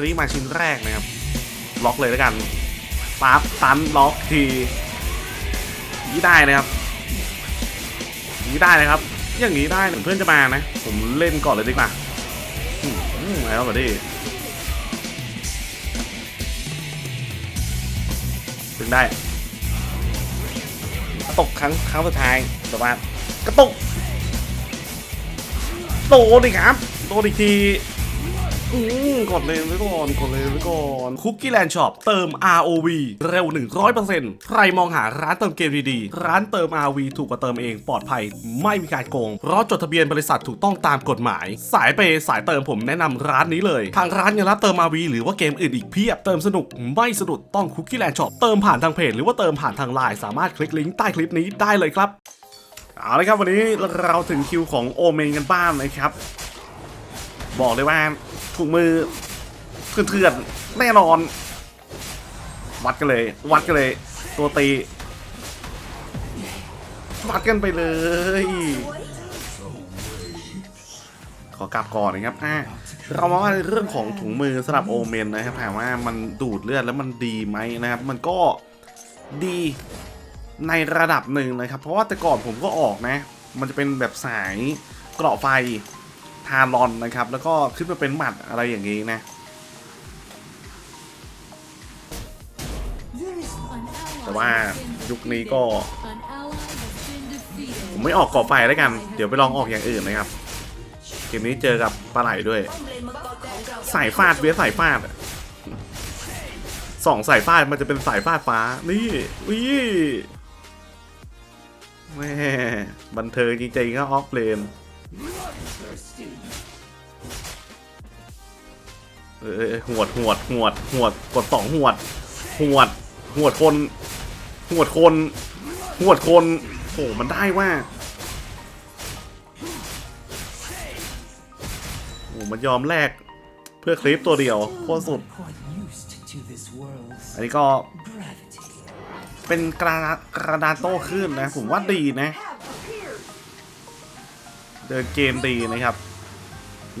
นี่มาชิ้นแรกนะครับ ล็อกเลยแล้วกันปั๊บตันล็อกทีนี้ได้นะครับนี้ได้นะครับ อย่างนี้ได้เพื่อนจะมานะ ผมเล่นก่อนเลยดีกว่าอืมแล้วมาดิถึงได้กระตกครั้งครั้งสุดท้ายแต่ว่ากระตกโดนดิครับโตดนอีที อืมกดเลยไว้ก่อนกดเลยไว้ก่อนคุกกี้แลนด์ช็อปเติม ROV เร็ว 100%ใครมองหาร้านเติมเกมดีๆ ร้านเติม ROV ถูกกว่าเติมเองปลอดภัย ไม่มีการโกง เพราะจดทะเบียนบริษัทถูกต้องตามกฎหมาย สายเปสายเติมผมแนะนำร้านนี้เลย ทางร้านยังรับเติม ROV หรือว่าเกมอื่นอีกเพียบเติมสนุกไม่สะดุดต้องคุกกี้แลนด์ช็อปเติมผ่านทางเพจหรือว่าเติมผ่านทางไลน์สามารถคลิกลิงก์ใต้คลิปนี้ได้เลยครับเอาละครับวันนี้เราถึงคิวของโอเมนกันบ้างนะครับ บอกเลยว่า ถุงมือเถื่อนๆแน่นอน วัดกันเลย วัดกันเลย ตัวตี วัดกันไปเลย ขอกลับก่อนนะครับอะเรามาว่าในเรื่องของถุงมือสำหรับโอเมนนะครับถามว่ามันดูดเลือดแล้วมันดีไหมนะครับ มันก็ดีในระดับหนึ่งนะครับ เพราะว่าแต่ก่อนผมก็ออกนะ มันจะเป็นแบบสายเกราะไฟ ทารอนนะครับ แล้วก็ขึ้นมาเป็นหมัดอะไรอย่างนี้นะแต่ว่ายุคนี้ก็ผมไม่ออกกาะไฟแล้วกัน เดี๋ยวไปลองออกอย่างอื่นนะครับเกมนี้เจอกับปลาไหลด้วย สายฟาดเวียสายฟาดสองสายฟาดมันจะเป็นสายฟาดฟ้า นี่วิแม่บันเทิงจริงๆก็ออฟเลน เออเออหวดหวดหวดหวดกดสองหวดหวดหวดคนหวดคนหวดคนโหมันได้ว่าโอ้มันยอมแลกเพื่อคลิปตัวเดียวโคตรสุด อันนี้ก็เป็นกระกระดานโต้ขึ้นนะ ผมว่าดีนะ เดินเกมดีนะครับ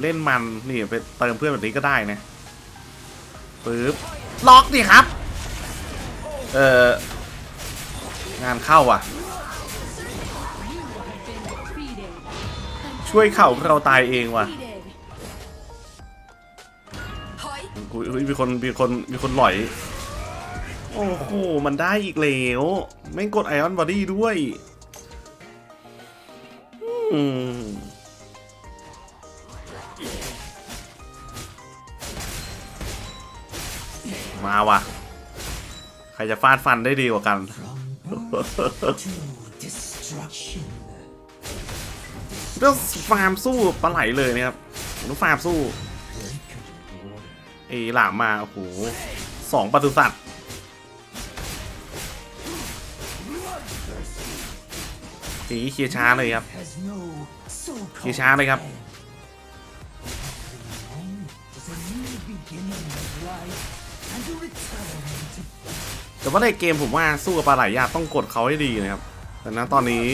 เล่นมันนี่ไปเติมเพื่อนแบบนี้ก็ได้นะปึ๊บล็อกดิครับ เอองานเข้าอะ ช่วยเข่าเราตายเองว่ะอุ๊ยอุ๊ยมีคนมีคนมีคนหลอย โอ้โห มันได้อีกแล้ว ไม่งกดไอออนบอดี้ด้วย อืมมาว่ะ ใครจะฟาดฟันได้ดีกว่ากัน เรื่องฟาร์มสู้ปลาไหลเลยนะครับต้องฟาร์มสู้ เอหลามมา โอ้โหสองปศุสัตว์ อย่างนี้เคลียร์ช้าเลยครับเคลียร์ช้าเลยครับแต่ว่าในเกมผมว่าสู้กับปลาไหลยากต้องกดเขาให้ดีนะครับ แต่นะตอนนี้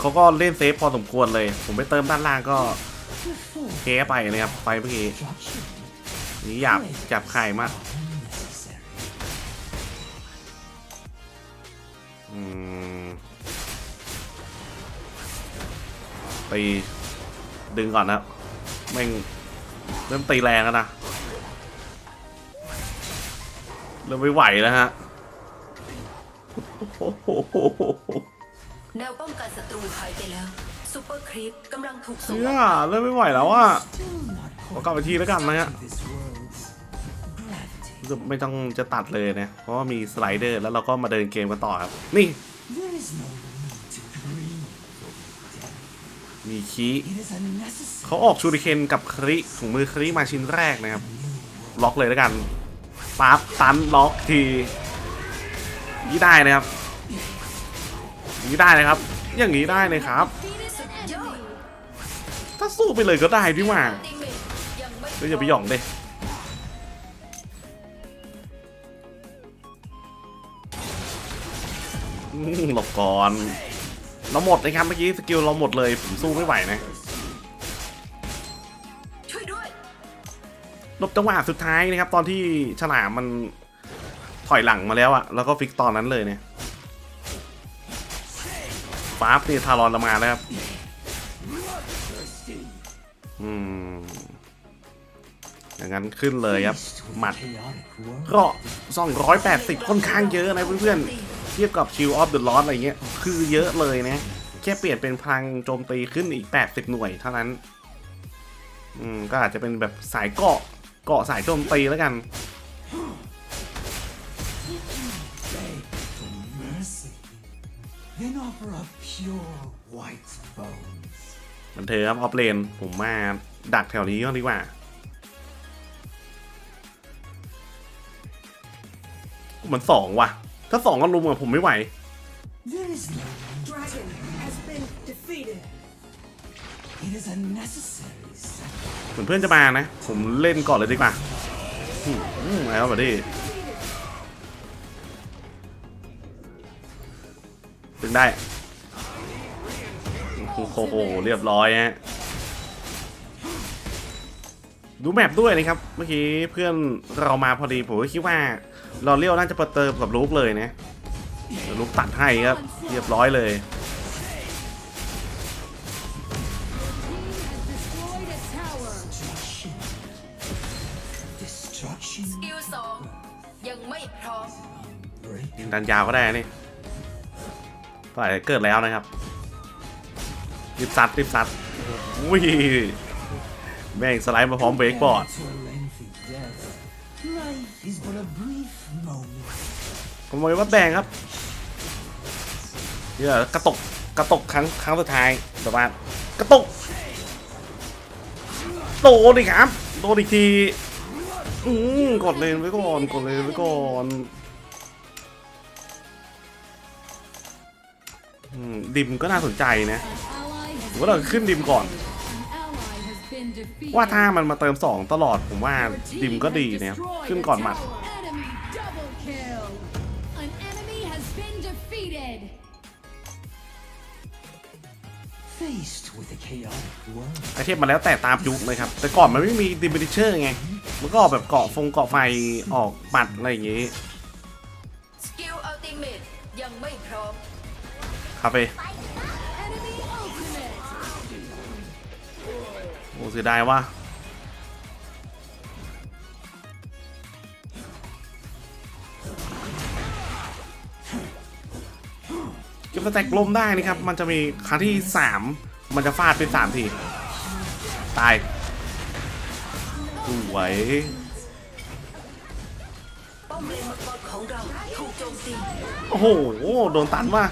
เขาก็เล่นเซฟพอสมควรเลย ผมไปเติมด้านล่างก็ before แพ้ไปนะครับ ไปเมื่อกี้นี่หยาบหยาบคายมากอืม ตีดึงก่อนนะครับแม่งเริ่มตีแรงแล้วนะ เริ่มไม่ไหวแล้วฮะแนวป้องกันศัตรูหายไปแล้วซูเปอร์ครีปกำลังถูกส่งเชื่อเริ่มไม่ไหวแล้วอะ Still not ขอกลับไปทีแล้วกันนะฮะ to this world's gravity. รู้สึกไม่ต้องจะตัดเลยนะ เพราะว่ามีสไลเดอร์แล้วเราก็มาเดินเกมกันต่อครับ นี่ มีคี It is unnecessary. เขาออกชูริเคนกับคริถุงมือคริมาชิ้นแรกนะครับ ล็อกเลยแล้วกันปั๊บตันล็อกทีอย่างนี้ได้นะครับอย่างนี้ได้นะครับ อย่างนี้ได้เลยครับสุดยอดถ้าสู้ไปเลยก็ได้พี่หว่าติเมตยังไม่เฮ้ยอย่าไปหย่องเด้อืมหลบก่อน เราหมดนะครับเมื่อกี้สกิลเราหมดเลยผมสู้ไม่ไหวนะช่วยด้วยเราบจังหวะสุดท้ายนะครับ ตอนที่ฉลามมันถอยหลังมาแล้วอะแล้วก็ฟิกตอนนั้นเลยเนี่ยฟ้าบนี่ทารอนละมาแล้วครับอืมอย่างนั้นขึ้นเลยครับหมัด chaotic world. ก็280ค่อนข้างเยอะนะเพื่อนๆเทียบกับ Shield of the Lost อะไรเงี้ย คือเยอะเลยนะ แค่เปลี่ยนเป็นพลังโจมตีขึ้นอีก 80 หน่วยเท่านั้น อืม ก็อาจจะเป็นแบบสายเกาะ เกาะสายโจมตีแล้วกัน มันเธอครับออฟเลน ผมมาดักแถวนี้ก็ดีกว่ามันสองว่ะ ถ้าสองก็ลุมอะผมไม่ไหว There is no Dragon has been defeated It is a necessary sacrifice. เหมือนเพื่อนจะมานะ ผมเล่นก่อนเลยดีกว่าอืมอืมแล้วแบบนี้ถึงได้ โอ้โห เรียบร้อยฮะ ดูแมปด้วยนะครับ เมื่อกี้เพื่อนเรามาพอดี ผมก็คิดว่า เราเลี้ยวน่าจะเปิดเติมกับลูกเลยนะแต่ลูกตัดให้ครับ เรียบร้อยเลย destroyed a tower. Destruction. Destruction. สกิลสองยังไม่พร้อม Break ดันยาวก็ได้นี่ฝ่ายเกิดแล้วนะครับรีบซัดรีบซัดอุ้ยแม่งสไลด์มาพร้อมเบรกบอร์ด ผมบอกเลยว่าแดงครับเนี่ยกระตกกระตกครั้งครั้งสุดท้ายแบบว่ากระตกโดนอีกครับโดนอีกทีอืมกดเลนไว้ก่อนกดเลนไว้ก่อนอดิมก็น่าสนใจนะว่าเราขึ้นดิมก่อน ว่าถ้ามันมาเติม 2 ตลอดผมว่าดิมก็ดีนะครับขึ้นก่อนหมัด ไอเทมมาแล้วแต่ตามยุคเลยครับ แต่ก่อนมันไม่มีดิมิเชอร์ไง มันก็ออกแบบเกาะฟงเกาะไฟออกปัดอะไรอย่างงี้สกิลอัลติเมตยังไม่พร้อมคาเฟ่ Enemy ultimate. โอ้เสียดายว่า สแต็กลมได้นะครับ มันจะมีครั้งที่ 3 มันจะฟาดเป็น 3 ที ตายสวยโอ้โห โดนตันว่ะ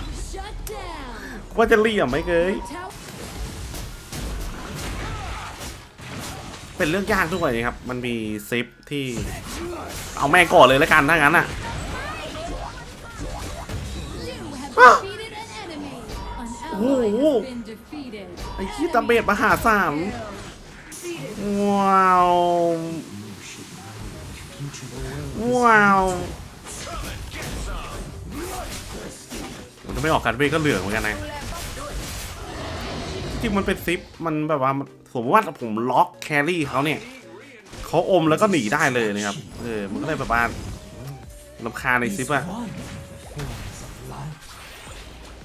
ว่าจะเลี่ยมไหมเกยเป็นเรื่องยากด้วยครับ มันมีซิปที่ เอาแม่ก่อนเลยแล้วกันถ้างั้นอะ An ally Ooh. has been defeated. ไอ้ที่ตาเบดมหาศาลว้าว ว้าวมันไม่ออกกันเว้ยก็เหลืองเหมือนกันนะจริงมันเป็นซิป มันแบบว่าสมมติว่าผมล็อกแครี่เขาเนี่ยเขาอมแล้วก็หนีได้เลยนะครับ เออ มันก็เลยแบบว่าลำคาในซิปอะ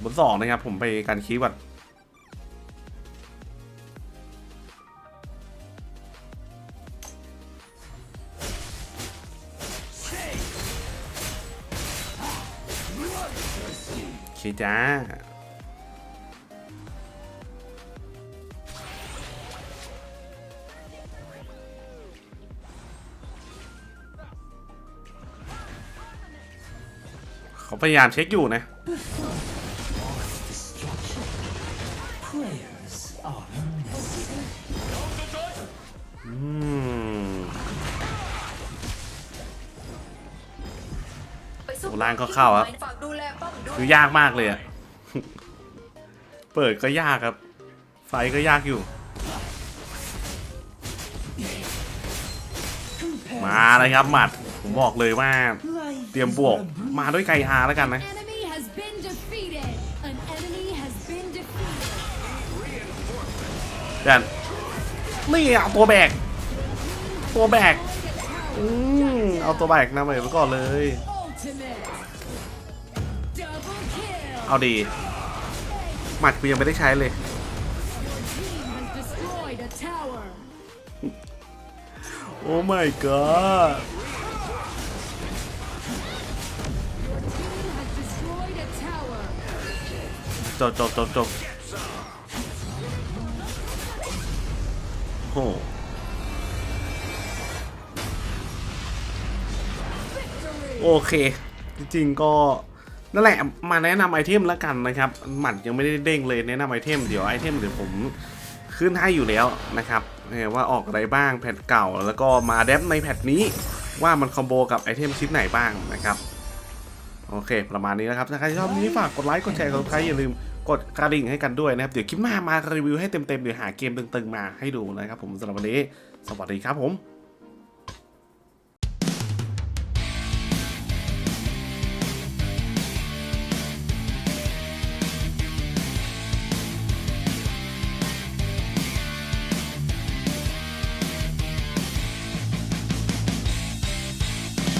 บนสองนะครับ ผมไปการคีย์วัดโอเคจ้าเขาพยายามเช็คอยู่นะ โอ้ล่างก็เข้าครับ ฝากดูแลป้อมด้วคืยอยากมากเลยอะ เปิดก็ยากครับ ไฟก็ยากอยู่ Compare มาเลยครับหมัด ผมบอกเลยว่า Life เตรียม is บวก but a brief มาด้วยไกอาแล้วกันนะ Enemy has been defeated. An enemy has been defeated. เดี๋ยวนี่เอาตัวแบก ตัวแบก Destroyed อืมเอาตัวแบกนำไปก่อนเลย Ultimate. Double kill. เอาดีหมัดกูยังไม่ได้ใช้เลย Your team has destroyed a tower. โอ้ my god Your team has destroyed a tower. จบจบจบจบโอ้ โอเค จริงๆก็นั่นแหละมาแนะนำไอเทมแล้วกันนะครับหมัดยังไม่ได้เด้งเลยแนะนำไอเทมเดี๋ยวไอเทมเดี๋ยวผมขึ้นให้อยู่แล้วนะครับว่าออกอะไรบ้างแพทเก่าแล้วก็มาแดปในแพทนี้ว่ามันคอมโบกับไอเทมชิ้นไหนบ้างนะครับโอเค ประมาณนี้นะครับถ้าใครชอบนี้ฝากกดไลค์กดแชร์กดใครอย่าลืมกดกระดิ่งให้กันด้วยนะครับ เดี๋ยวคลิปหน้ามารีวิวให้เต็มๆเดี๋ยวหาเกมตึงๆมาให้ดูนะครับผมสำหรับวันนี้ สวัสดีครับผม